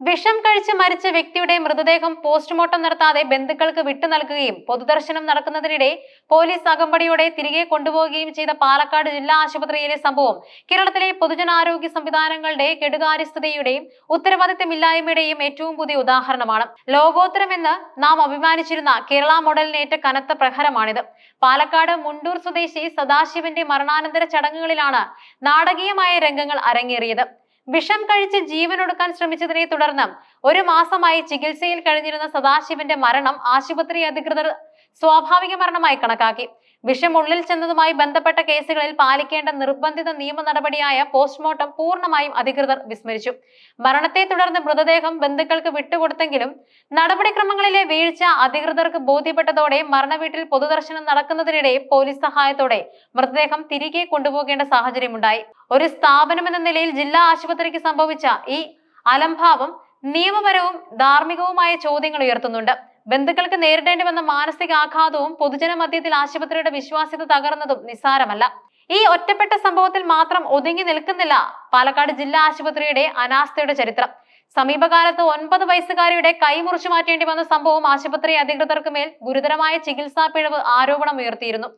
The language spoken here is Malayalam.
വിഷം കഴിച്ച് മരിച്ച വ്യക്തിയുടെ മൃതദേഹം പോസ്റ്റ്മോർട്ടം നടത്താതെ ബന്ധുക്കൾക്ക് വിട്ടു നൽകുകയും പൊതുദർശനം നടക്കുന്നതിനിടെ പോലീസ് അകമ്പടിയോടെ തിരികെ കൊണ്ടുപോവുകയും ചെയ്ത പാലക്കാട് ജില്ലാ ആശുപത്രിയിലെ സംഭവം കേരളത്തിലെ പൊതുജനാരോഗ്യ സംവിധാനങ്ങളുടെ കെടുകാര്യസ്ഥതയുടെയും ഉത്തരവാദിത്തമില്ലായ്മയുടെയും ഏറ്റവും പുതിയ ഉദാഹരണമാണ്. ലോകോത്തരമെന്ന് നാം അഭിമാനിച്ചിരുന്ന കേരള മോഡലിനേറ്റ കനത്ത പ്രഹരമാണിത്. പാലക്കാട് മുണ്ടൂർ സ്വദേശി സദാശിവന്റെ മരണാനന്തര ചടങ്ങുകളിലാണ് നാടകീയമായ രംഗങ്ങൾ അരങ്ങേറിയത്. വിഷം കഴിച്ച് ജീവനൊടുക്കാൻ ശ്രമിച്ചതിനെ തുടർന്ന് ഒരു മാസമായി ചികിത്സയിൽ കഴിഞ്ഞിരുന്ന സദാശിവന്റെ മരണം ആശുപത്രി അധികൃതർ സ്വാഭാവിക മരണമായി കണക്കാക്കി. വിഷം ഉള്ളിൽ ചെന്നതുമായി ബന്ധപ്പെട്ട കേസുകളിൽ പാലിക്കേണ്ട നിർബന്ധിത നിയമ നടപടിയായ പോസ്റ്റ്മോർട്ടം പൂർണമായും അധികൃതർ വിസ്മരിച്ചു. മരണത്തെ തുടർന്ന് മൃതദേഹം ബന്ധുക്കൾക്ക് വിട്ടുകൊടുത്തെങ്കിലും നടപടിക്രമങ്ങളിലെ വീഴ്ച അധികൃതർക്ക് ബോധ്യപ്പെട്ടതോടെ മരണവീട്ടിൽ പൊതുദർശനം നടക്കുന്നതിനിടെ പോലീസ് സഹായത്തോടെ മൃതദേഹം തിരികെ കൊണ്ടുപോകേണ്ട സാഹചര്യമുണ്ടായി. ഒരു സ്ഥാപനമെന്ന നിലയിൽ ജില്ലാ ആശുപത്രിക്ക് സംഭവിച്ച ഈ അലംഭാവം നിയമപരവും ധാർമ്മികവുമായ ചോദ്യങ്ങൾ ഉയർത്തുന്നുണ്ട്. ബന്ധുക്കൾക്ക് നേരിടേണ്ടി വന്ന മാനസികാഘാതവും പൊതുജന മധ്യത്തിൽ ആശുപത്രിയുടെ വിശ്വാസ്യത തകർന്നതും നിസ്സാരമല്ല. ഈ ഒറ്റപ്പെട്ട സംഭവത്തിൽ മാത്രം ഒതുങ്ങി നിൽക്കുന്നില്ല പാലക്കാട് ജില്ലാ ആശുപത്രിയുടെ അനാസ്ഥയുടെ ചരിത്രം. സമീപകാലത്ത് ഒൻപത് വയസ്സുകാരിയുടെ കൈ മുറിച്ചു മാറ്റേണ്ടി വന്ന സംഭവം ആശുപത്രി അധികൃതർക്ക് മേൽ ഗുരുതരമായ ചികിത്സാ പിഴവ് ആരോപണം ഉയർത്തിയിരുന്നു